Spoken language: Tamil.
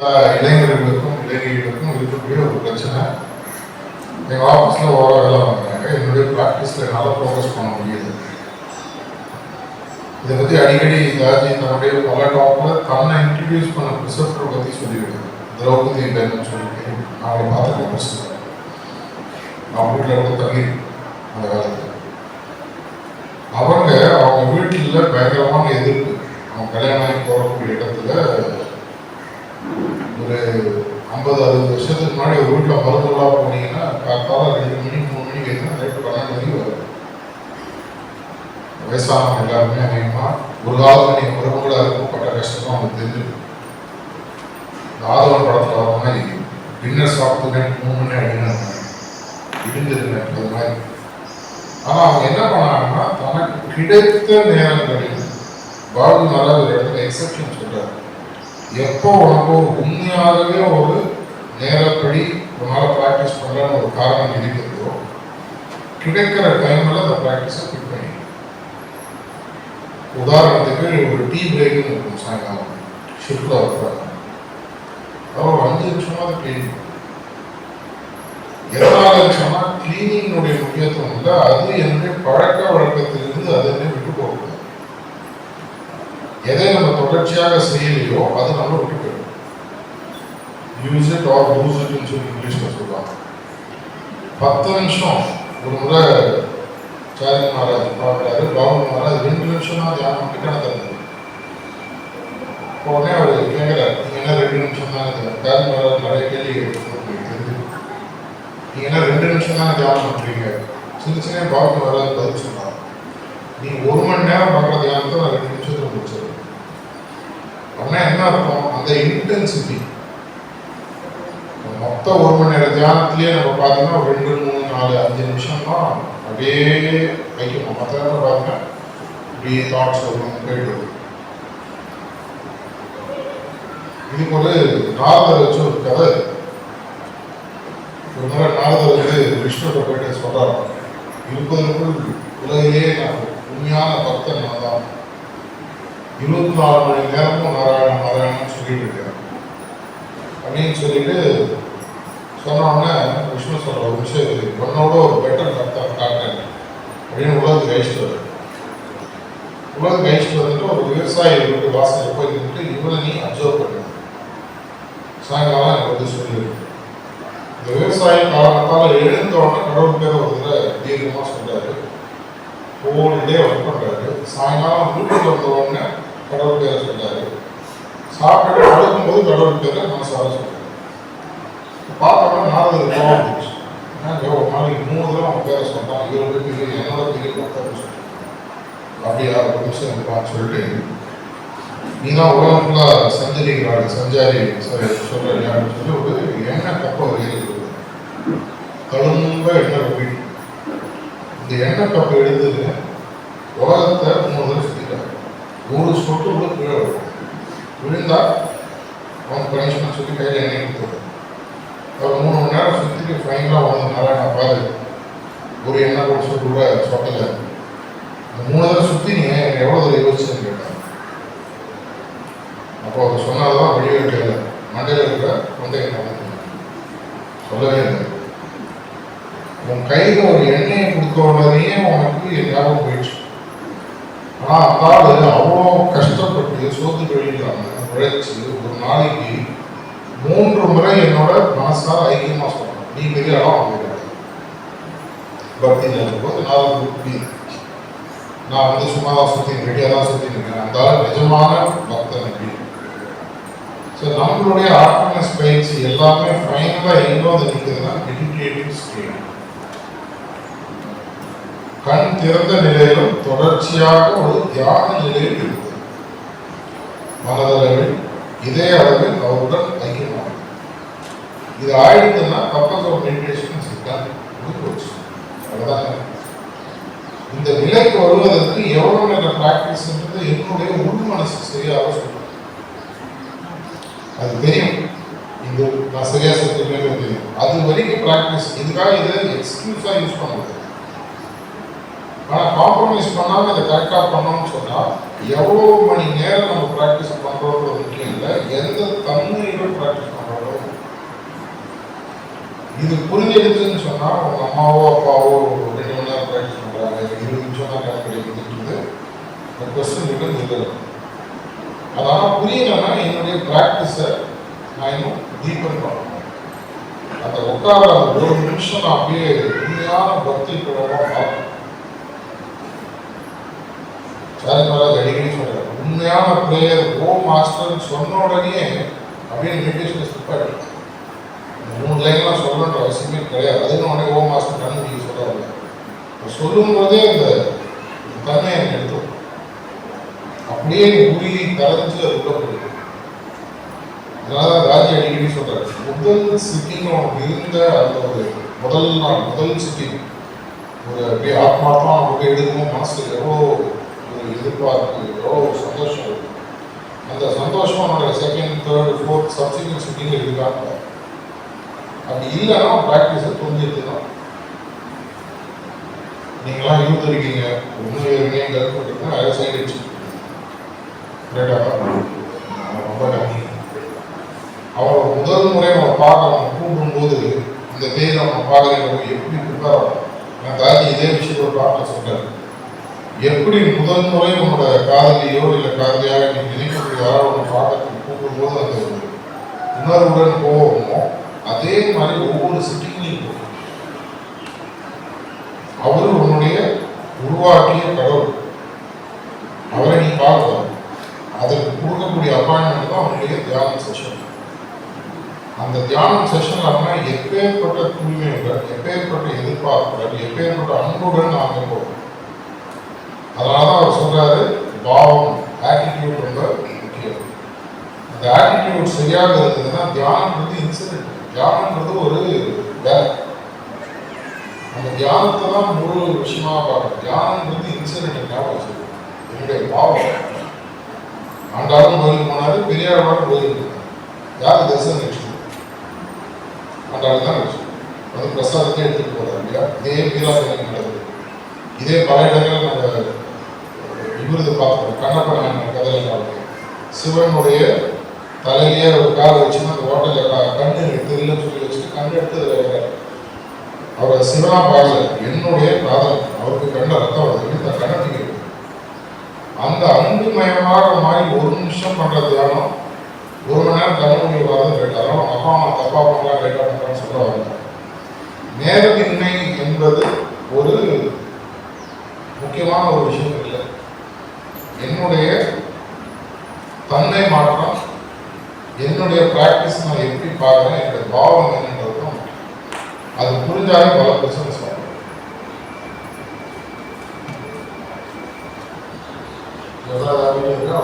இளைஞர்களுக்கும் இளைஞர்களுக்கும் இருக்கக்கூடிய ஒரு பிரச்சனை. எங்கள் ஆஃபீஸில் ஓர வேலை வாங்குறாங்க என்னுடைய ப்ராக்டிஸில் என்னால் ஃபோக்கஸ் பண்ண முடியுது இதை பற்றி அடிக்கடி தாஜி தன்னுடைய பல டாப்பில் தன்னை இன்ட்ரடியூஸ் பண்ண ப்ரிசப்டரை பற்றி சொல்லியிருக்காரு திரௌபதி பேன்னு சொல்லிட்டு நான் அவளை பார்த்துருக்கேன் ப்ரிசப்டர் நான் வீட்டில் கூட தங்கி அந்த காலத்தில். அவங்க அவங்க வீட்டில் பயங்கரமான எதிர்ப்பு. அவங்க கல்யாணம் ஆகி போகக்கூடிய இடத்துல ஒரு ஐம்பது அறுபது வருஷத்துக்கு முன்னாடி ஒரு வீட்டில் மருத்துவலாக போனீங்கன்னா காத்தால ரெண்டு மணி மூணு மணிக்கு எதுனா நைட்டு பன்னெண்டு மணிக்கு வரும். வயசானவங்க எல்லாருமே அதிகமாக ஒரு காலத்தில் நீங்கள் பிரபுகளாக இருக்கும் பட்ட கஷ்டமாக அவங்களுக்கு தெரிஞ்சிருக்கும். இந்த ஆதவன் படத்தில் வர மாதிரி டின்னர் சாப்பிட்டு மூணு மணி அப்படின்னு இருந்திருந்தேன் அது மாதிரி. ஆனால் அவங்க என்ன பண்ணாங்கன்னா தனக்கு கிடைத்த நேரங்களில் பாபு மகாராஜ் ஒரு இடத்துல எக்ஸப்ஷன் சொல்றாரு. எப்போ உனக்கு உண்மையாகவே ஒரு நேரப்படி உன்னால் ப்ராக்டிஸ் பண்ணலான்னு ஒரு காரணம் இருக்கிறதோ கிடைக்கிற டைமில் அந்த ப்ராக்டிஸை பிக் பண்ணி உதாரணத்துக்கு ஒரு டீ பிரேக்குன்னு இருக்கும் சாயங்காலம். ஷிஃப்டில் இருக்கிறாங்க அவர் அஞ்சு நிமிஷமாக அதை கிளீன் எதனால சொன்னால் கிளீனிங்கினுடைய முக்கியத்துவம் இல்லை அது என்னுடைய பழக்க வழக்கத்திலிருந்து அது என்ன எதை நம்ம தொடர்ச்சியாக செய்யலையோ அது நம்ம விட்டு போயிடும் யூஸ் இட் ஆர் லூஸ் இட்னு சொல்லி இங்கிலீஷில் சொல்லுவாங்க. பத்து நிமிஷம் ஒரு முறை சாரி மகாராஜ் பாடுறாரு. பாபு மகாராஜ் ரெண்டு நிமிஷம் தான் தியானம் கிட்ட தந்தது உடனே அவர் கேட்குறாரு நீங்க என்ன ரெண்டு நிமிஷம் தான் சாரி மகாராஜ் நிறைய கேள்வி கேட்டு தெரிஞ்சு என்ன ரெண்டு நிமிஷம் தான் தியானம் பண்ணுறீங்க சின்ன சின்ன பாபு மகாராஜ் பதில் சொன்னார் நீ ஒரு மணி நேரம் பண்ணுற தியானத்தை நான் ரெண்டு நிமிஷத்தில் முடிச்சிருக்கேன் அப்படின்னா என்ன அர்த்தம் அந்த இன்டென்சிட்டி மொத்த ஒரு மணி நேர தியானத்திலேயே நம்ம பார்த்தோம்னா ரெண்டு மூணு நாலு அஞ்சு நிமிஷம் தான் அப்படியே வைக்கணும் மற்ற நேரம் பார்த்தீங்கன்னா இப்படி தாட்ஸ் வரும் போயிட்டு வரும். இதுக்கு ஒரு நாரதர் வச்சு ஒரு கதை. ஒரு முறை நாரதர் வந்து விஷ்ணுவை போயிட்டு சொல்றாரு. இருப்பதற்குள் உலகிலேயே நான் உண்மையான பக்தன் நான் தான். இருபத்தி நாலு மணி நேரமும் நாராயணம் நாராயணம் சொல்லிட்டு இருக்கார். அப்படின்னு சொல்லிட்டு சொன்னோடனே விஷ்ணு சொல்ற ஒரு விஷயம் உன்னோட ஒரு பெட்டர் பக்தன் காட்டேன் அப்படின்னு உலகத்துக்கு கழிச்சிட்டு வர்றாரு உலகம் கழிச்சிட்டு வந்துட்டு ஒரு விவசாயி வீட்டு வாசல் போய் நின்றுட்டு இவனை நீ அப்சர்வ் பண்ணு. சாயங்காலம் எனக்கு வந்து சொல்லியிருக்கு இந்த விவசாய காரணத்தால் எழுந்த உடனே கடவுள் பேர் ஒரு தடவை தீர்க்கமாக சொல்கிறாரு ஒவ்வொரு டே ஒர்க் பண்ணுறாரு சாயங்காலம் வீட்டுக்கு வந்த உடனே கடவுள் பேரை சொல்றாரு? சாப்பிட்டு படுக்கும்போது கடவுள் பேரை மனசார சொல்றாரு பார்த்தோம்னா நாரதர் கோவம் வந்துச்சு ஏன்னா ஒரு நாளைக்கு மூணு தடவை அவன் பேரை சொன்னான். இவரை பெரிய என்னோட பெரிய பக்தர்னு சொல்லி அப்படியா ஒரு நிமிஷம் இருப்பான்னு சொல்லிட்டு நீ தான் உலகம் ஃபுல்லாக சஞ்சரிக்கிறாள் சஞ்சாரி. சரி சொல்கிறேன் அப்படின்னு சொல்லி ஒரு எண்ணெய் கப்பை ஒரு இருக்குது கழும்ப எண்ணெய் இந்த எண்ணெய் கப்பை எடுத்து உலகத்தை மூணு தடவை நூறு சொட்டு கூட கீழே விடும் விழுந்தா அவன் பனிஷ்மெண்ட் சொல்லி கையில் எண்ணெய் கொடுத்துருவோம் அவர் மூணு மணி நேரம் சுற்றிட்டு ஃபைனலாக வந்து நான் பாரு. ஒரு எண்ணெய் கூட சொட்டு கூட சொட்டலை. அந்த மூணு தடவை சுற்றி நீங்கள் எனக்கு எவ்வளோ தூரம் யோசிச்சுன்னு கேட்டார் அப்போ அவர் சொன்னால்தான் வெளியே மண்டையில் இருக்கிற கொண்டையை நடந்து சொல்லவே இல்லை. உன் கையில் ஒரு எண்ணெயை கொடுத்த உடனேயே உனக்கு எல்லாரும் போயிடுச்சு ஆனால் அந்த அவ்வளோ கஷ்டப்பட்டு சோத்து தொழிலாம உழைச்சி ஒரு நாளைக்கு மூன்று முறை என்னோட மனசார ஐக்கியமாக சொல்லணும் நீ பெரிய இடம் வாங்கிடுற பக்தியில் இருக்கும்போது நான் புத்தி நான் வந்து சும்மா தான் சுற்றி ரெடியாக தான் சுற்றி இருக்கேன். அந்த நிஜமான பக்தன் அப்படி. ஸோ நம்மளுடைய ஆர்ட்னஸ் பயிற்சி எல்லாமே ஃபைனலாக எங்கே வந்து நிற்குதுன்னா மெடிடேட்டிவ் ஸ்டேட் கண் திறந்த நிலையிலும் தொடர்ச்சியாக ஒரு தியான நிலையில் இருக்குது மனதளவில் இதே அளவில் அவருடன் ஐக்கியமாக இது ஆயிடுதுன்னா பர்பஸ் ஆஃப் மெடிடேஷன் சித்தாந்த் போச்சு. அவ்வளோதாங்க இந்த நிலைக்கு வருவதற்கு எவ்வளவு நேரம் ப்ராக்டிஸ்ன்றது என்னுடைய உள் மனசு சரியாக சொல்லுவேன் அது தெரியும். இந்த நான் சரியாக சொல்லிட்டு தெரியும். அது வரைக்கும் ப்ராக்டிஸ் இதுக்காக இதை எக்ஸ்கியூஸாக யூஸ் பண்ண ஆனால் ப்ராமிஸ் பண்ணாமல் அதை கரெக்டாக பண்ணோம்னு சொன்னால் எவ்வளோ மணி நேரம் நம்ம ப்ராக்டிஸ் பண்ணுறோன்ற முக்கியம் இல்லை. எந்த தன்மையிலும் ப்ராக்டிஸ் பண்ணுறோம் இது புரிஞ்செடுத்துன்னு சொன்னால் உங்கள் அம்மாவோ அப்பாவோ ரெண்டு மணி நேரம் ப்ராக்டிஸ் பண்ணுறாங்க இருபது நிமிஷம் தான் கணக்கு கிடைக்குதுன்றது இந்த கொஸ்டின் கிட்ட இல்லை அதனால் புரியலைன்னா என்னுடைய ப்ராக்டிஸை நான் இன்னும் டீப்பன் பண்ணணும். அந்த உட்கார ஒரு நிமிஷம் நான் அப்படியே உண்மையான பக்தி பிரபமாக பார்க்கணும் அடிக்கடி சொல்றாரு. உண்மையான பிளேயர் ஓ மாஸ்டர்னு சொன்ன உடனே அப்படியே மெடிடேஷன் ஸ்லிப் ஆகிடும் மூணு லைன்லாம் சொல்லணுன்ற அவசியமே கிடையாது. அதுக்கு உடனே ஓ மாஸ்டர் கண்ணு நீங்கள் சொல்கிறாங்க சொல்லும் போதே அந்த தன்மை எனக்கு அப்படியே உருகி கரைஞ்சு அது உள்ள போயிடும் அதனால தான் ராஜி அடிக்கடி சொல்கிறார் முதல் சிட்டிங் அவனுக்கு இருந்த அந்த ஒரு முதல் நாள் முதல் சிட்டிங் ஒரு அப்படியே ஆத்மார்த்தமாக நமக்கு எடுக்கணும் மனசுக்கு எவ்வளோ ஒரு எதிர்பார்ப்பு எவ்வளோ சந்தோஷம் இருக்கு. அந்த சந்தோஷம் அவனோட second third fourth subsequent sitting இருக்காங்க. அப்படி இல்லைன்னா ப்ராக்டிஸை தொங்கிட்டு தான் நீங்களாம் யூத் இருக்கீங்க ஒன்று இருக்கீங்க கருத்து அதை சைடு வச்சு ரொம்ப நன்றி. அவன் முதல் முறை அவன் பார்க்கணும் கூப்பிடும்போது இந்த பேர் அவன் பார்க்குறீங்க எப்படி ப்ரிப்பேர் ஆகும் நான் தாஜி இதே விஷயத்தில் ஒரு பாட்டில் சொல்றாரு எப்படி முதல் முறை உன்னோட காதலியோ இல்லை காதலியாக நீ நினைக்கக்கூடிய யாரோ ஒன்று கூப்பிடும்போது அந்த ஒரு உணர்வுடன் போவோமோ அதே மாதிரி ஒவ்வொரு சிட்டிங்லையும் போகும். அவர் உன்னுடைய உருவாக்கிய கடவுள். அவரை நீ பார்க்கலாம் அதற்கு கொடுக்கக்கூடிய அப்பாயின்மெண்ட் தான் அவனுடைய தியானம் செஷன் அந்த தியானம் செஷன் அப்படின்னா எப்பேற்பட்ட தூய்மையுடன் எப்பேற்பட்ட எதிர்பார்ப்புடன் எப்பேற்பட்ட அன்புடன் நாங்கள் போகிறோம் அதனால தான் அவர் சொல்றாரு பாவம் ஆட்டிடியூட் ரொம்ப முக்கியம். அந்த ஆட்டிடியூட் சரியாக இருந்ததுன்னா தியானம்ன்றது இன்சிடென்ட் தியானம்ன்றது ஒரு வேலை. அந்த தியானத்தை தான் முழு விஷயமா பார்க்கணும். தியானம்ன்றது இன்சிடென்ட் ஞாபகம் என்னுடைய பாவம். ஆண்டாலும் கோயிலுக்கு போனாரு பெரியாழ்வாரும் கோயிலுக்கு யார் தரிசனம் நினைச்சு ஆண்டாலும் தான் நினைச்சு அது பிரசாதத்தை எடுத்துட்டு போறாரு இல்லையா? இதே மீராசனம் நடந்தது. இதே பல இடங்களில் நம்ம விருது கண்ணப்படம் கண்ணப்பன் கதையில் பார்க்கிறோம் சிவனுடைய தலையிலேயே ஒரு கார் வச்சுன்னா அந்த ஹோட்டலில் கண்ணு எனக்கு தெரியலன்னு சொல்லி வச்சுட்டு கண்ணு எடுத்து அதில் வைக்கிறார் அவரை சிவனா பாடல. என்னுடைய காதல் அவருக்கு கண்ட ரத்தம் வருது. இந்த கண்ணை அந்த அன்புமயமாக மாறி ஒரு நிமிஷம் பண்ற தியானம் ஒரு மணி நேரம் கண்ணுடைய வாதம் கேட்டாலும் அப்பா அம்மா தப்பா பண்ணலாம் கேட்டா சொல்ல வந்தாங்க நேரமின்மை என்பது ஒரு முக்கியமான ஒரு விஷயம். என்னுடைய தன்னை மாற்றம் என்னுடைய பிராக்டிஸ் நான் எப்படி பார்க்குறேன் என்னுடைய பாவம் என்னன்றதும் அது புரிஞ்சாலே பல பிரச்சனை சொல்லுவேன் எவ்வளோ இருக்கா